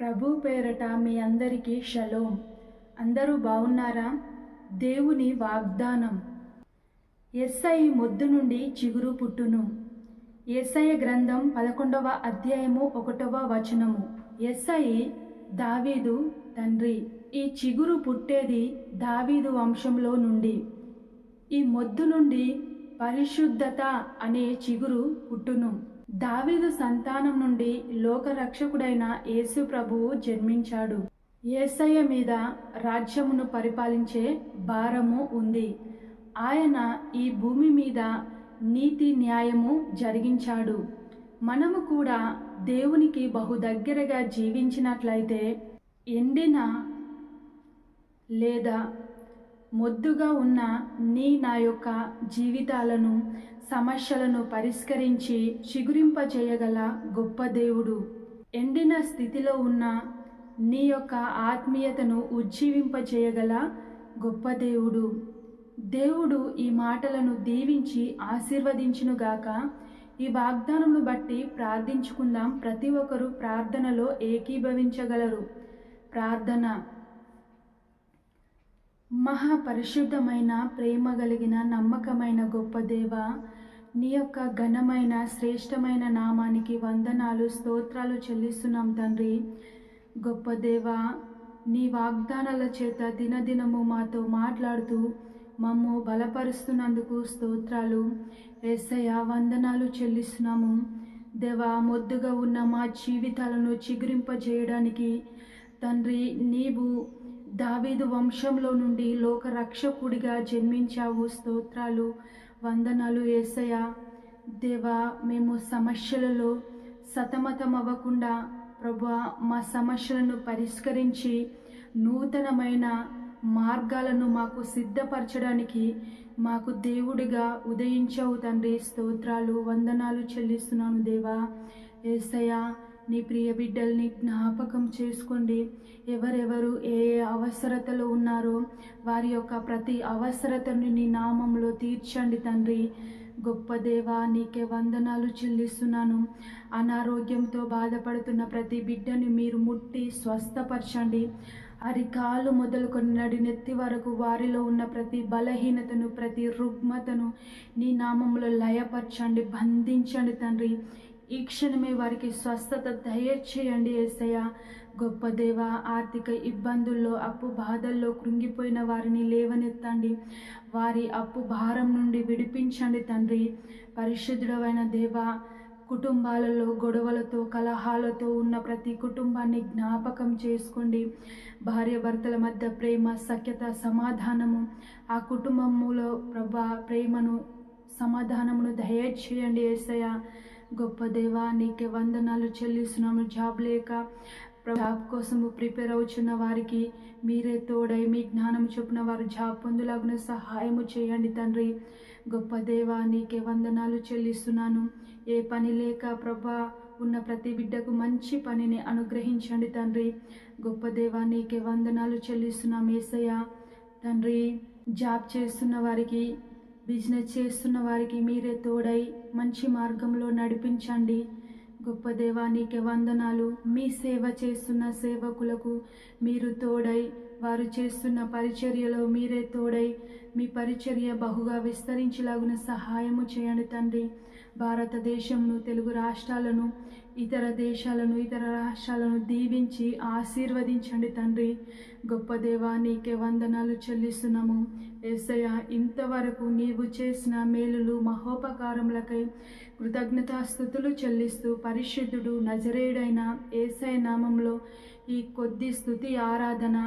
ప్రభు పేరట మీ అందరికీ షలోం. అందరూ బాగున్నారా దేవుని వాగ్దానం. ఎస్ఐ మొద్దు నుండి చిగురు పుట్టును. ఎస్ఐ గ్రంథం పదకొండవ అధ్యాయము ఒకటవ వచనము. ఎస్ఐ దావీదు తండ్రి. ఈ చిగురు పుట్టేది దావీదు వంశంలో నుండి. ఈ మొద్దు నుండి పరిశుద్ధత అనే చిగురు పుట్టును. దావీదు సంతానం నుండి లోకరక్షకుడైన యేసు ప్రభువు జన్మించాడు. ఏసయ్య మీద రాజ్యమును పరిపాలించే భారము ఉంది. ఆయన ఈ భూమి మీద నీతి న్యాయము జరిగించాడు. మనము కూడా దేవునికి బహు దగ్గరగా జీవించినట్లయితే ఎండిన లేదా మొద్దుగా ఉన్న నీ నా యొక్క జీవితాలను సమస్యలను పరిష్కరించి చిగురింపజేయగల గొప్ప దేవుడు. ఎండిన స్థితిలో ఉన్న నీ యొక్క ఆత్మీయతను ఉజ్జీవింపజేయగల గొప్ప దేవుడు. దేవుడు ఈ మాటలను దీవించి ఆశీర్వదించునుగాక. ఈ వాగ్దానమును బట్టి ప్రార్థించుకుందాం. ప్రతి ఒక్కరూ ప్రార్థనలో ఏకీభవించగలరు. ప్రార్థన. మహాపరిశుద్ధమైన ప్రేమ కలిగిన నమ్మకమైన గొప్ప దేవ నీ యొక్క ఘనమైన శ్రేష్టమైన నామానికి వందనాలు స్తోత్రాలు చెల్లిస్తున్నాం తండ్రి. గొప్ప దేవ నీ వాగ్దానాల చేత దినదినము మాతో మాట్లాడుతూ మమ్ము బలపరుస్తున్నందుకు స్తోత్రాలు. ఎస్ఐ వందనాలు చెల్లిస్తున్నాము. దేవా మొద్దుగా ఉన్న మా జీవితాలను చిగురింపజేయడానికి తండ్రి నీవు దావీదు వంశంలో నుండి లోక రక్షకుడిగా జన్మించావు. స్తోత్రాలు వందనాలు ఏసయ దేవా మేము సమస్యలలో సతమతం అవ్వకుండా ప్రభా మా సమస్యలను పరిష్కరించి నూతనమైన మార్గాలను మాకు సిద్ధపరచడానికి మాకు దేవుడిగా ఉదయించావు తండ్రి. స్తోత్రాలు వందనాలు చెల్లిస్తున్నాను దేవా. ఏసయ్య నీ ప్రియ బిడ్డల్ని జ్ఞాపకం చేసుకోండి. ఎవరెవరు ఏ ఏ అవసరతలో ఉన్నారో వారి యొక్క ప్రతి అవసరతను నీ నామంలో తీర్చండి తండ్రి. గొప్ప దేవా నీకే వందనాలు చెల్లిస్తున్నాను. అనారోగ్యంతో బాధపడుతున్న ప్రతి బిడ్డని మీరు ముట్టి స్వస్థపరచండి. అరికాలు మొదలుకొని నడినెత్తి వరకు వారిలో ఉన్న ప్రతి బలహీనతను ప్రతి రుగ్మతను నీ నామంలో లయపరచండి బంధించండి తండ్రి. ఈ క్షణమే వారికి స్వస్థత దయచేయండి ఏసయ్య. గొప్ప దేవ ఆర్థిక ఇబ్బందుల్లో అప్పు బాధల్లో కృంగిపోయిన వారిని లేవనెత్తండి. వారి అప్పు భారం నుండి విడిపించండి తండ్రి. పరిశుద్ధుడమైన దేవ కుటుంబాలలో గొడవలతో కలహాలతో ఉన్న ప్రతి కుటుంబాన్ని జ్ఞాపకం చేసుకోండి. భార్య భర్తల మధ్య ప్రేమ సఖ్యత సమాధానము. ఆ కుటుంబములో ప్రభా ప్రేమను సమాధానమును దయచేయండి ఏసయ్య. గొప్ప దేవా నీకే వందనాలు చెల్లిస్తున్నాము. జాబ్ లేక జాబ్ కోసము ప్రిపేర్ అవుతున్న వారికి మీరే తోడై మీ జ్ఞానం చొప్పున వారు జాబ్ పొందులాగున సహాయము చేయండి తండ్రి. గొప్ప దేవా నీకే వందనాలు చెల్లిస్తున్నాను. ఏ పని లేక ప్రభా ఉన్న ప్రతి బిడ్డకు మంచి పనిని అనుగ్రహించండి తండ్రి. గొప్ప దేవా నీకే వందనాలు చెల్లిస్తున్నాం ఏసయ్య తండ్రి జాబ్ చేస్తున్న వారికి బిజినెస్ చేస్తున్న వారికి మీరే తోడై మంచి మార్గంలో నడిపించండి. గొప్ప దేవానికి వందనాలు. మీ సేవ చేస్తున్న సేవకులకు మీరు తోడై వారు చేస్తున్న పరిచర్యలో మీరే తోడై మీ పరిచర్య బహుగా విస్తరించేలాగున సహాయము చేయండి తండ్రి. భారతదేశంను తెలుగు రాష్ట్రాలను ఇతర దేశాలను ఇతర రాష్ట్రాలను దీవించి ఆశీర్వదించండి తండ్రి. గొప్ప దేవా నీకే వందనాలు చెల్లిస్తున్నాము. ఏసయ్య ఇంతవరకు నీవు చేసిన మేలులు మహోపకారములకై కృతజ్ఞతాస్థుతులు చెల్లిస్తూ పరిశుద్ధుడు నజరేయుడైన ఏసయ నామంలో ఈ కొద్ది స్థుతి ఆరాధన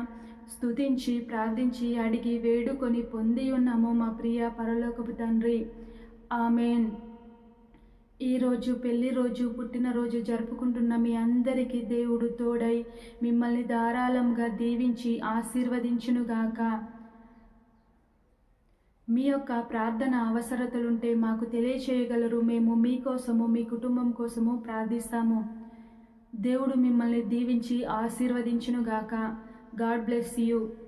స్థుతించి ప్రార్థించి అడిగి వేడుకొని పొంది ఉన్నాము మా ప్రియ పరలోకపు తండ్రి. ఆమెన్. ఈరోజు పెళ్ళి రోజు పుట్టినరోజు జరుపుకుంటున్న మీ అందరికీ దేవుడు తోడై మిమ్మల్ని ధారాళంగా దీవించి ఆశీర్వదించునుగాక. మీ యొక్క ప్రార్థన అవసరతలుంటే మాకు తెలియచేయగలరు. మేము మీకోసము మీ కుటుంబం కోసము ప్రార్థిస్తాము. దేవుడు మిమ్మల్ని దీవించి ఆశీర్వదించునుగాక. God bless you.